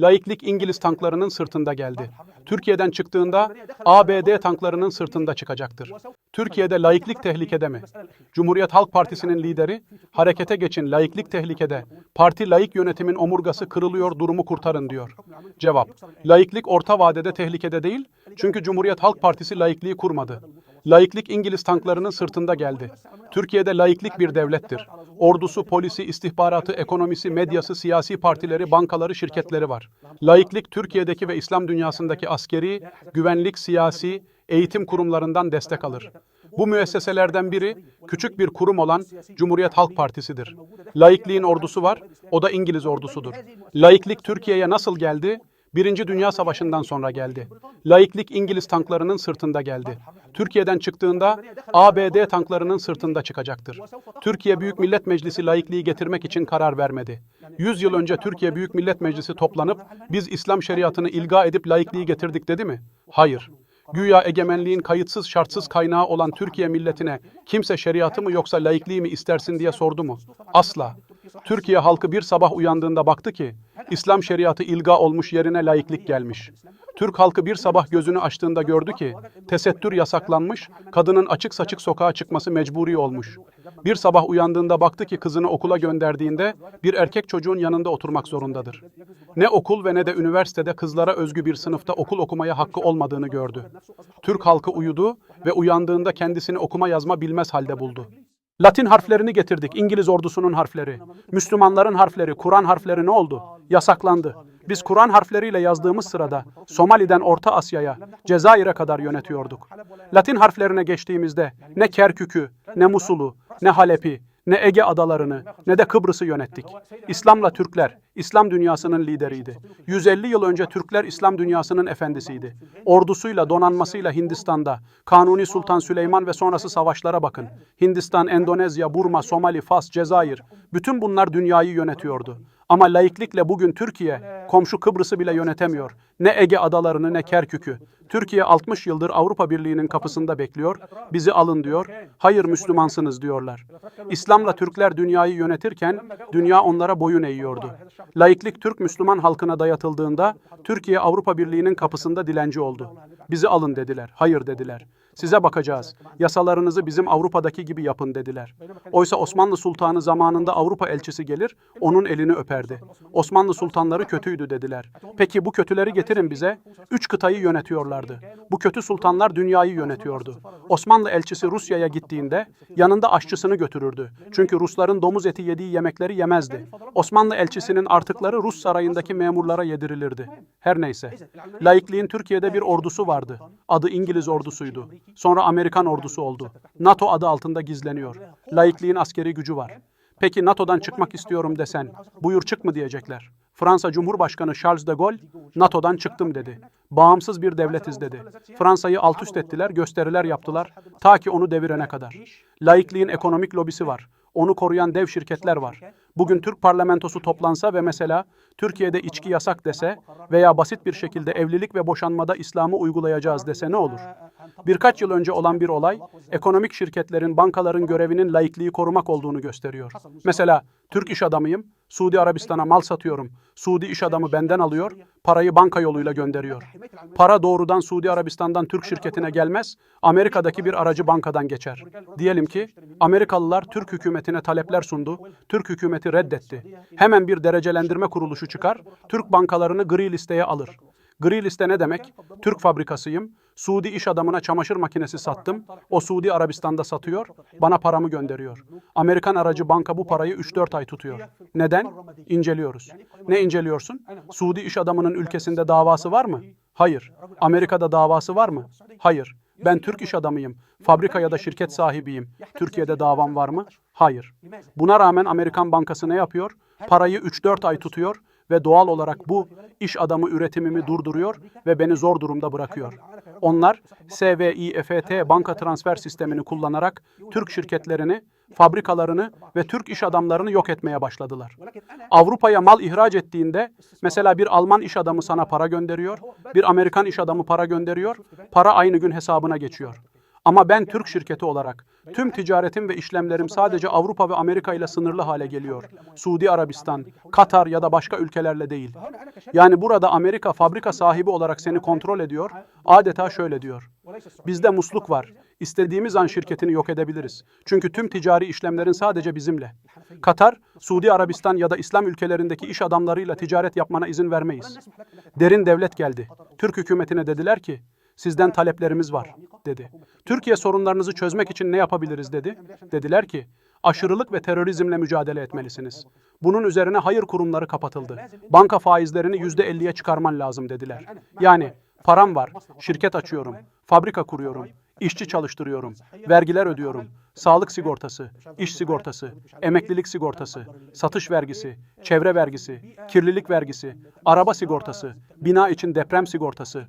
Laiklik İngiliz tanklarının sırtında geldi. Türkiye'den çıktığında ABD tanklarının sırtında çıkacaktır. Türkiye'de laiklik tehlikede mi? Cumhuriyet Halk Partisi'nin lideri, harekete geçin laiklik tehlikede, parti laik yönetimin omurgası kırılıyor durumu kurtarın diyor. Cevap, laiklik orta vadede tehlikede değil, çünkü Cumhuriyet Halk Partisi laikliği kurmadı. Laiklik İngiliz tanklarının sırtında geldi. Türkiye'de laiklik bir devlettir. Ordusu, polisi, istihbaratı, ekonomisi, medyası, siyasi partileri, bankaları, şirketleri var. Laiklik Türkiye'deki ve İslam dünyasındaki askeri, güvenlik, siyasi, eğitim kurumlarından destek alır. Bu müesseselerden biri küçük bir kurum olan Cumhuriyet Halk Partisi'dir. Laikliğin ordusu var, o da İngiliz ordusudur. Laiklik Türkiye'ye nasıl geldi? Birinci Dünya Savaşı'ndan sonra geldi. Laiklik İngiliz tanklarının sırtında geldi. Türkiye'den çıktığında ABD tanklarının sırtında çıkacaktır. Türkiye Büyük Millet Meclisi laikliği getirmek için karar vermedi. 100 yıl önce Türkiye Büyük Millet Meclisi toplanıp biz İslam şeriatını ilga edip laikliği getirdik dedi mi? Hayır. Güya egemenliğin kayıtsız şartsız kaynağı olan Türkiye milletine kimse şeriatı mı yoksa laikliği mi istersin diye sordu mu? Asla. Türkiye halkı bir sabah uyandığında baktı ki İslam şeriatı ilga olmuş yerine laiklik gelmiş. Türk halkı bir sabah gözünü açtığında gördü ki tesettür yasaklanmış, kadının açık saçık sokağa çıkması mecburi olmuş. Bir sabah uyandığında baktı ki kızını okula gönderdiğinde bir erkek çocuğun yanında oturmak zorundadır. Ne okul ve ne de üniversitede kızlara özgü bir sınıfta okul okumaya hakkı olmadığını gördü. Türk halkı uyudu ve uyandığında kendisini okuma yazma bilmez halde buldu. Latin harflerini getirdik, İngiliz ordusunun harfleri. Müslümanların harfleri, Kur'an harfleri ne oldu? Yasaklandı. Biz Kur'an harfleriyle yazdığımız sırada Somali'den Orta Asya'ya, Cezayir'e kadar yönetiyorduk. Latin harflerine geçtiğimizde ne Kerkük'ü, ne Musul'u, ne Halep'i, ne Ege adalarını, ne de Kıbrıs'ı yönettik. İslam'la Türkler, İslam dünyasının lideriydi. 150 yıl önce Türkler İslam dünyasının efendisiydi. Ordusuyla, donanmasıyla Hindistan'da, Kanuni Sultan Süleyman ve sonrası savaşlara bakın. Hindistan, Endonezya, Burma, Somali, Fas, Cezayir, bütün bunlar dünyayı yönetiyordu. Ama laiklikle bugün Türkiye, komşu Kıbrıs'ı bile yönetemiyor. Ne Ege adalarını ne Kerkük'ü. Türkiye 60 yıldır Avrupa Birliği'nin kapısında bekliyor. Bizi alın diyor. Hayır Müslümansınız diyorlar. İslam'la Türkler dünyayı yönetirken dünya onlara boyun eğiyordu. Laiklik Türk Müslüman halkına dayatıldığında Türkiye Avrupa Birliği'nin kapısında dilenci oldu. Bizi alın dediler. Hayır dediler. Size bakacağız. Yasalarınızı bizim Avrupa'daki gibi yapın dediler. Oysa Osmanlı Sultanı zamanında Avrupa elçisi gelir, onun elini öperdi. Osmanlı sultanları kötüydü dediler. Peki bu kötüleri getirin bize. Üç kıtayı yönetiyorlardı. Bu kötü sultanlar dünyayı yönetiyordu. Osmanlı elçisi Rusya'ya gittiğinde yanında aşçısını götürürdü. Çünkü Rusların domuz eti yediği yemekleri yemezdi. Osmanlı elçisinin artıkları Rus sarayındaki memurlara yedirilirdi. Her neyse. Laikliğin Türkiye'de bir ordusu vardı. Adı İngiliz ordusuydu. Sonra Amerikan ordusu oldu. NATO adı altında gizleniyor. Laikliğin askeri gücü var. Peki NATO'dan çıkmak istiyorum desen, buyur çık mı diyecekler. Fransa Cumhurbaşkanı Charles de Gaulle, NATO'dan çıktım dedi. Bağımsız bir devletiz dedi. Fransa'yı alt üst ettiler, gösteriler yaptılar, ta ki onu devirene kadar. Laikliğin ekonomik lobisi var. Onu koruyan dev şirketler var. Bugün Türk parlamentosu toplansa ve mesela Türkiye'de içki yasak dese veya basit bir şekilde evlilik ve boşanmada İslam'ı uygulayacağız dese ne olur? Birkaç yıl önce olan bir olay, ekonomik şirketlerin, bankaların görevinin laikliği korumak olduğunu gösteriyor. Mesela Türk iş adamıyım, Suudi Arabistan'a mal satıyorum. Suudi iş adamı benden alıyor, parayı banka yoluyla gönderiyor. Para doğrudan Suudi Arabistan'dan Türk şirketine gelmez, Amerika'daki bir aracı bankadan geçer. Diyelim ki Amerikalılar Türk hükümetine talepler sundu, Türk hükümeti reddetti. Hemen bir derecelendirme kuruluşu çıkar, Türk bankalarını gri listeye alır. Gri liste ne demek? Türk fabrikasıyım. Suudi iş adamına çamaşır makinesi sattım. O Suudi Arabistan'da satıyor. Bana paramı gönderiyor. Amerikan aracı banka bu parayı 3-4 ay tutuyor. Neden? İnceliyoruz. Ne inceliyorsun? Suudi iş adamının ülkesinde davası var mı? Hayır. Amerika'da davası var mı? Hayır. Ben Türk iş adamıyım. Fabrika ya da şirket sahibiyim. Türkiye'de davam var mı? Hayır. Buna rağmen Amerikan bankası ne yapıyor? Parayı 3-4 ay tutuyor ve doğal olarak bu iş adamı üretimimi durduruyor ve beni zor durumda bırakıyor. Onlar SVİFT banka transfer sistemini kullanarak Türk şirketlerini, fabrikalarını ve Türk iş adamlarını yok etmeye başladılar. Avrupa'ya mal ihraç ettiğinde mesela bir Alman iş adamı sana para gönderiyor, bir Amerikan iş adamı para gönderiyor, para aynı gün hesabına geçiyor. Ama ben Türk şirketi olarak Tüm ticaretim ve işlemlerim sadece Avrupa ve Amerika ile sınırlı hale geliyor. Suudi Arabistan, Katar ya da başka ülkelerle değil. Yani burada Amerika fabrika sahibi olarak seni kontrol ediyor. Adeta şöyle diyor. Bizde musluk var. İstediğimiz an şirketini yok edebiliriz. Çünkü tüm ticari işlemlerin sadece bizimle. Katar, Suudi Arabistan ya da İslam ülkelerindeki iş adamlarıyla ticaret yapmana izin vermeyiz. Derin devlet geldi. Türk hükümetine dediler ki, sizden taleplerimiz var, dedi. Türkiye sorunlarınızı çözmek için ne yapabiliriz, dedi. Dediler ki, aşırılık ve terörizmle mücadele etmelisiniz. Bunun üzerine hayır kurumları kapatıldı. Banka faizlerini yüzde elliye çıkarman lazım, dediler. Yani param var, şirket açıyorum, fabrika kuruyorum, işçi çalıştırıyorum, vergiler ödüyorum, sağlık sigortası, iş sigortası, emeklilik sigortası, satış vergisi, çevre vergisi, kirlilik vergisi, araba sigortası, bina için deprem sigortası.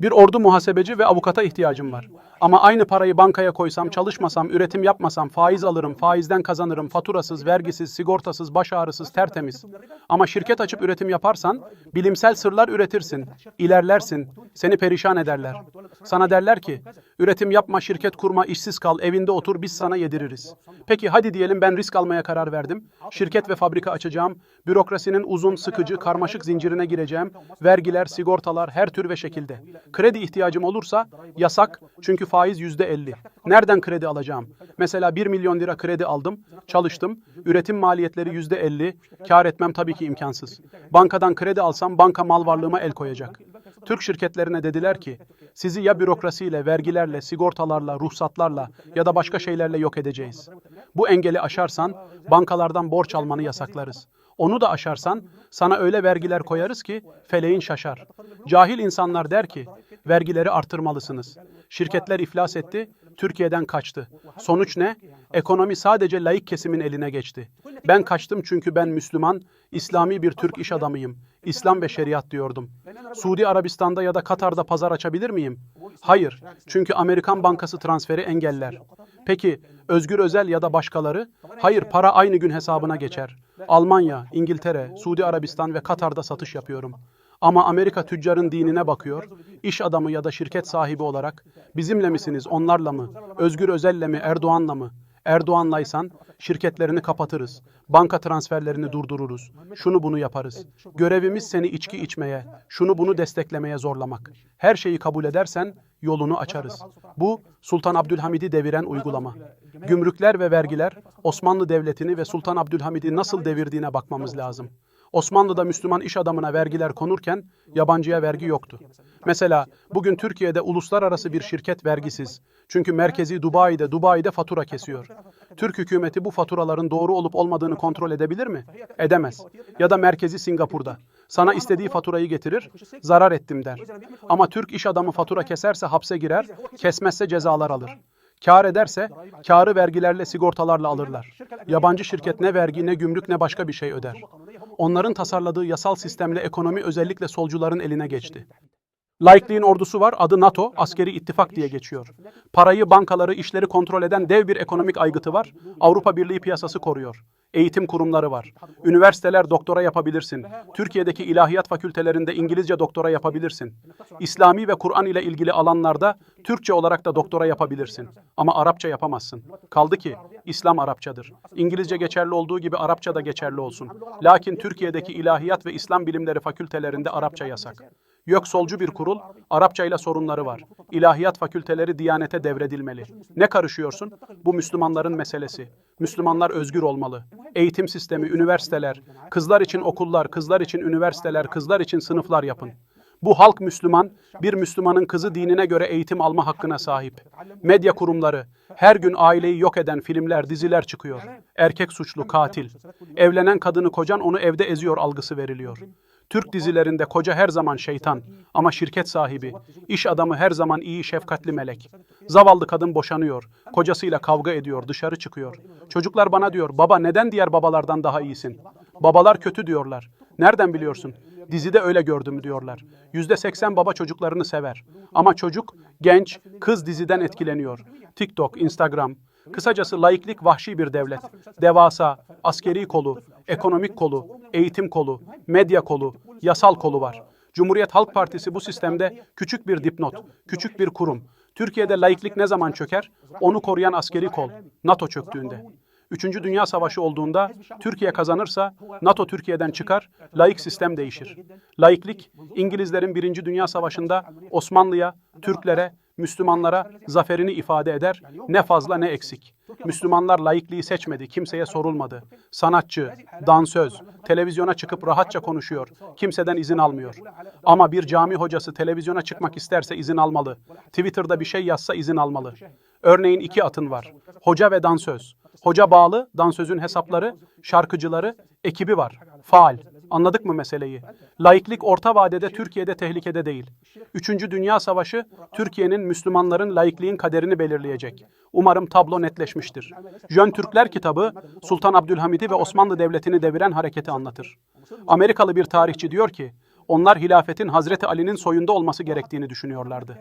Bir ordu muhasebeci ve avukata ihtiyacım var. Ama aynı parayı bankaya koysam, çalışmasam, üretim yapmasam, faiz alırım, faizden kazanırım, faturasız, vergisiz, sigortasız, baş ağrısız, tertemiz. Ama şirket açıp üretim yaparsan, bilimsel sırlar üretirsin, ilerlersin, seni perişan ederler. Sana derler ki, üretim yapma, şirket kurma, işsiz kal, evinde otur, biz sana yediririz. Peki hadi diyelim ben risk almaya karar verdim. Şirket ve fabrika açacağım, bürokrasinin uzun, sıkıcı, karmaşık zincirine gireceğim, vergiler, sigortalar, her tür ve şekilde. Kredi ihtiyacım olursa yasak çünkü faiz yüzde elli. Nereden kredi alacağım? Mesela 1 milyon lira kredi aldım, çalıştım, üretim maliyetleri yüzde elli, kar etmem tabii ki imkansız. Bankadan kredi alsam banka mal varlığıma el koyacak. Türk şirketlerine dediler ki, sizi ya bürokrasiyle, vergilerle, sigortalarla, ruhsatlarla ya da başka şeylerle yok edeceğiz. Bu engeli aşarsan bankalardan borç almanı yasaklarız. Onu da aşarsan sana öyle vergiler koyarız ki feleğin şaşar. Cahil insanlar der ki vergileri artırmalısınız. Şirketler iflas etti, Türkiye'den kaçtı. Sonuç ne? Ekonomi sadece laik kesimin eline geçti. Ben kaçtım çünkü ben Müslüman, İslami bir Türk iş adamıyım. İslam ve şeriat diyordum. Suudi Arabistan'da ya da Katar'da pazar açabilir miyim? Hayır. Çünkü Amerikan Bankası transferi engeller. Peki Özgür Özel ya da başkaları? Hayır, para aynı gün hesabına geçer. Almanya, İngiltere, Suudi Arabistan ve Katar'da satış yapıyorum. Ama Amerika tüccarın dinine bakıyor, iş adamı ya da şirket sahibi olarak bizimle misiniz, onlarla mı, Özgür Özel'le mi, Erdoğan'la mı? Erdoğan'laysan şirketlerini kapatırız, banka transferlerini durdururuz, şunu bunu yaparız. Görevimiz seni içki içmeye, şunu bunu desteklemeye zorlamak. Her şeyi kabul edersen yolunu açarız. Bu Sultan Abdülhamid'i deviren uygulama. Gümrükler ve vergiler Osmanlı Devleti'ni ve Sultan Abdülhamid'i nasıl devirdiğine bakmamız lazım. Osmanlı'da Müslüman iş adamına vergiler konurken yabancıya vergi yoktu. Mesela bugün Türkiye'de uluslararası bir şirket vergisiz. Çünkü merkezi Dubai'de, Dubai'de fatura kesiyor. Türk hükümeti bu faturaların doğru olup olmadığını kontrol edebilir mi? Edemez. Ya da merkezi Singapur'da. Sana istediği faturayı getirir, zarar ettim der. Ama Türk iş adamı fatura keserse hapse girer, kesmezse cezalar alır. Kar ederse karı vergilerle sigortalarla alırlar. Yabancı şirket ne vergi ne gümrük ne başka bir şey öder. Onların tasarladığı yasal sistemle ekonomi özellikle solcuların eline geçti. Laikliğin ordusu var, adı NATO, askeri ittifak diye geçiyor. Parayı, bankaları, işleri kontrol eden dev bir ekonomik aygıtı var. Avrupa Birliği piyasası koruyor. Eğitim kurumları var. Üniversiteler doktora yapabilirsin. Türkiye'deki ilahiyat fakültelerinde İngilizce doktora yapabilirsin. İslami ve Kur'an ile ilgili alanlarda Türkçe olarak da doktora yapabilirsin. Ama Arapça yapamazsın. Kaldı ki İslam Arapçadır. İngilizce geçerli olduğu gibi Arapça da geçerli olsun. Lakin Türkiye'deki ilahiyat ve İslam bilimleri fakültelerinde Arapça yasak. Yok solcu bir kurul, Arapça ile sorunları var. İlahiyat fakülteleri Diyanete devredilmeli. Ne karışıyorsun? Bu Müslümanların meselesi. Müslümanlar özgür olmalı. Eğitim sistemi, üniversiteler, kızlar için okullar, kızlar için üniversiteler, kızlar için sınıflar yapın. Bu halk Müslüman, bir Müslümanın kızı dinine göre eğitim alma hakkına sahip. Medya kurumları, her gün aileyi yok eden filmler, diziler çıkıyor. Erkek suçlu, katil. Evlenen kadını kocan onu evde eziyor algısı veriliyor. Türk dizilerinde koca her zaman şeytan ama şirket sahibi, iş adamı her zaman iyi şefkatli melek. Zavallı kadın boşanıyor, kocasıyla kavga ediyor, dışarı çıkıyor. Çocuklar bana diyor, baba neden diğer babalardan daha iyisin? Babalar kötü diyorlar. Nereden biliyorsun? Dizide öyle gördüm diyorlar. Yüzde seksen baba çocuklarını sever. Ama çocuk, genç, kız diziden etkileniyor. TikTok, Instagram, Kısacası laiklik vahşi bir devlet. Devasa, askeri kolu, ekonomik kolu, eğitim kolu, medya kolu, yasal kolu var. Cumhuriyet Halk Partisi bu sistemde küçük bir dipnot, küçük bir kurum. Türkiye'de laiklik ne zaman çöker? Onu koruyan askeri kol, NATO çöktüğünde. Üçüncü Dünya Savaşı olduğunda Türkiye kazanırsa NATO Türkiye'den çıkar, laik sistem değişir. Laiklik, İngilizlerin Birinci Dünya Savaşı'nda Osmanlı'ya, Türklere, Müslümanlara zaferini ifade eder, ne fazla ne eksik. Müslümanlar laikliği seçmedi, kimseye sorulmadı. Sanatçı, dansöz, televizyona çıkıp rahatça konuşuyor, kimseden izin almıyor. Ama bir cami hocası televizyona çıkmak isterse izin almalı. Twitter'da bir şey yazsa izin almalı. Örneğin iki atın var. Hoca ve dansöz. Hoca bağlı, dansözün hesapları, şarkıcıları, ekibi var. Faal. Anladık mı meseleyi? Laiklik orta vadede Türkiye'de tehlikede değil. Üçüncü Dünya Savaşı Türkiye'nin Müslümanların laikliğin kaderini belirleyecek. Umarım tablo netleşmiştir. Jön Türkler kitabı Sultan Abdülhamid'i ve Osmanlı Devleti'ni deviren hareketi anlatır. Amerikalı bir tarihçi diyor ki, onlar hilafetin Hazreti Ali'nin soyunda olması gerektiğini düşünüyorlardı.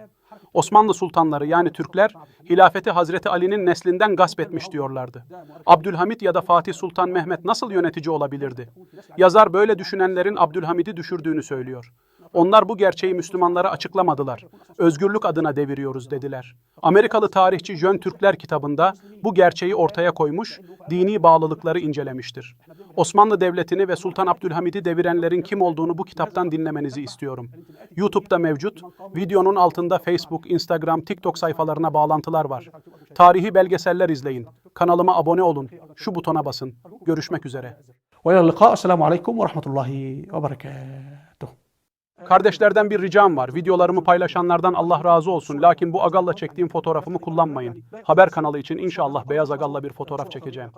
Osmanlı sultanları yani Türkler hilafeti Hazreti Ali'nin neslinden gasp etmiş diyorlardı. Abdülhamit ya da Fatih Sultan Mehmet nasıl yönetici olabilirdi? Yazar böyle düşünenlerin Abdülhamid'i düşürdüğünü söylüyor. Onlar bu gerçeği Müslümanlara açıklamadılar. Özgürlük adına deviriyoruz dediler. Amerikalı tarihçi Jön Türkler kitabında bu gerçeği ortaya koymuş, dini bağlılıkları incelemiştir. Osmanlı Devleti'ni ve Sultan Abdülhamid'i devirenlerin kim olduğunu bu kitaptan dinlemenizi istiyorum. YouTube'da mevcut, videonun altında Facebook, Instagram, TikTok sayfalarına bağlantılar var. Tarihi belgeseller izleyin. Kanalıma abone olun. Şu butona basın. Görüşmek üzere. والى اللقاء السلام عليكم ورحمه الله وبركاته Kardeşlerden bir ricam var. Videolarımı paylaşanlardan Allah razı olsun. Lakin bu agalla çektiğim fotoğrafımı kullanmayın. Haber kanalı için inşallah beyaz agalla bir fotoğraf çekeceğim.